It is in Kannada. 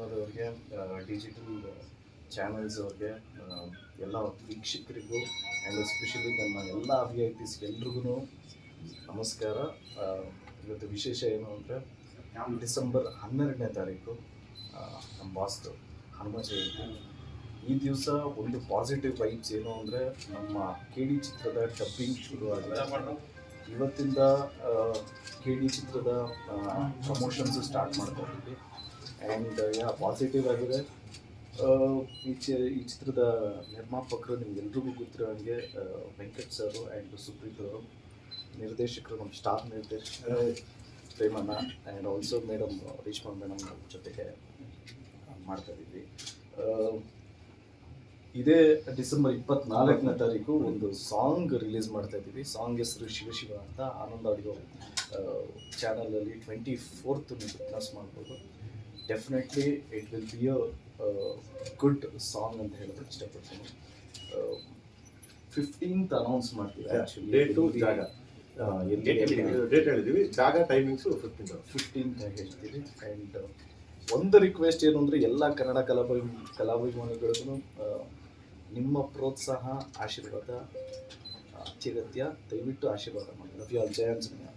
ಅವ್ರಿಗೆ ಡಿಜಿಟಲ್ ಚಾನಲ್ಸ್ ಅವ್ರಿಗೆ ಎಲ್ಲ ವೀಕ್ಷಕರಿಗೂ ಆ್ಯಂಡ್ ಎಸ್ಪೆಷಲಿ ನನ್ನ ಎಲ್ಲ ವಿ ಐ ಪಿಸ್ ಎಲ್ರಿಗೂ ನಮಸ್ಕಾರ. ಇವತ್ತು ವಿಶೇಷ ಏನು ಅಂದರೆ ಡಿಸೆಂಬರ್ ಹನ್ನೆರಡನೇ ತಾರೀಕು ನಮ್ಮ ಬಾಸ್ದು ಹನುಮ ಜಯಂತಿ. ಈ ದಿವಸ ಒಂದು ಪಾಸಿಟಿವ್ ವೈಬ್ಸ್ ಏನು ಅಂದರೆ ನಮ್ಮ ಕೆ ಡಿ ಚಿತ್ರದ ಡಬ್ಬಿಂಗ್ ಶುರು ಆಗಿದೆ ಇವತ್ತಿಂದ ಕೆ ಡಿ ಚಿತ್ರದ ಪ್ರಮೋಷನ್ಸ್ ಸ್ಟಾರ್ಟ್ ಮಾಡ್ತಾ ಆ್ಯಂಡ್ ಯಾ ಪಾಸಿಟಿವ್ ಆಗಿದೆ. ಈ ಚಿ, ಈ ಚಿತ್ರದ ನಿರ್ಮಾಪಕರು ನಿಮ್ಗೆಲ್ರಿಗೂ ಗೊತ್ತಿರೋ ಹಾಗೆ ವೆಂಕಟ್ ಸರ್ ಆ್ಯಂಡ್ ಸುಪ್ರೀತ್ ಅವರು ನಿರ್ದೇಶಕರು, ನಮ್ಮ ಸ್ಟಾರ್ ನಿರ್ದೇಶಕ Premanna and also madam Reeshma madam ಜೊತೆಗೆ ಮಾಡ್ತಾ ಇದ್ದೀವಿ ಇದೇ ಡಿಸೆಂಬರ್ ಇಪ್ಪತ್ನಾಲ್ಕನೇ ತಾರೀಕು ಒಂದು ಸಾಂಗ್ ರಿಲೀಸ್ ಮಾಡ್ತಾ ಇದ್ದೀವಿ. ಸಾಂಗ್ ಹೆಸರು ಶಿವಶಿವ ಶಿವ ಅಂತ ಆನಂದ ಆಡಿಯೋ ಚಾನಲಲ್ಲಿ ಟ್ವೆಂಟಿ ಫೋರ್ತ್ ನೀವು ವಿಟ್ನೆಸ್ ಮಾಡ್ಬೋದು. Definitely it will be a good song ಅಂತ ಹೇಳೋದಕ್ಕೆ ಇಷ್ಟಪಡ್ತೀನಿ. ಫಿಫ್ಟೀನ್ತ್ ಅನೌನ್ಸ್ ಮಾಡ್ತೀವಿ ಡೇಟು ಜಾಗ. ಡೇಟ್ ಹೇಳಿದ್ದೀವಿ. ಜಾಗ ಟೈಮಿಂಗ್ಸು ಫಿಫ್ಟೀನ್ ಫಿಫ್ಟೀನ್ತ್ ಹೇಳ್ತೀವಿ. ಆ್ಯಂಡ್ ಒಂದು ರಿಕ್ವೆಸ್ಟ್ ಏನು ಅಂದರೆ ಎಲ್ಲ ಕನ್ನಡ ಕಲಾಭಿ ಕಲಾಭಿಮಾನಿಗಳಿಗೂ ನಿಮ್ಮ ಪ್ರೋತ್ಸಾಹ ಆಶೀರ್ವಾದ ಅತ್ಯಗತ್ಯ ದಯವಿಟ್ಟು ಆಶೀರ್ವಾದ ಮಾಡಿ. Love you all Jaya Anjaneya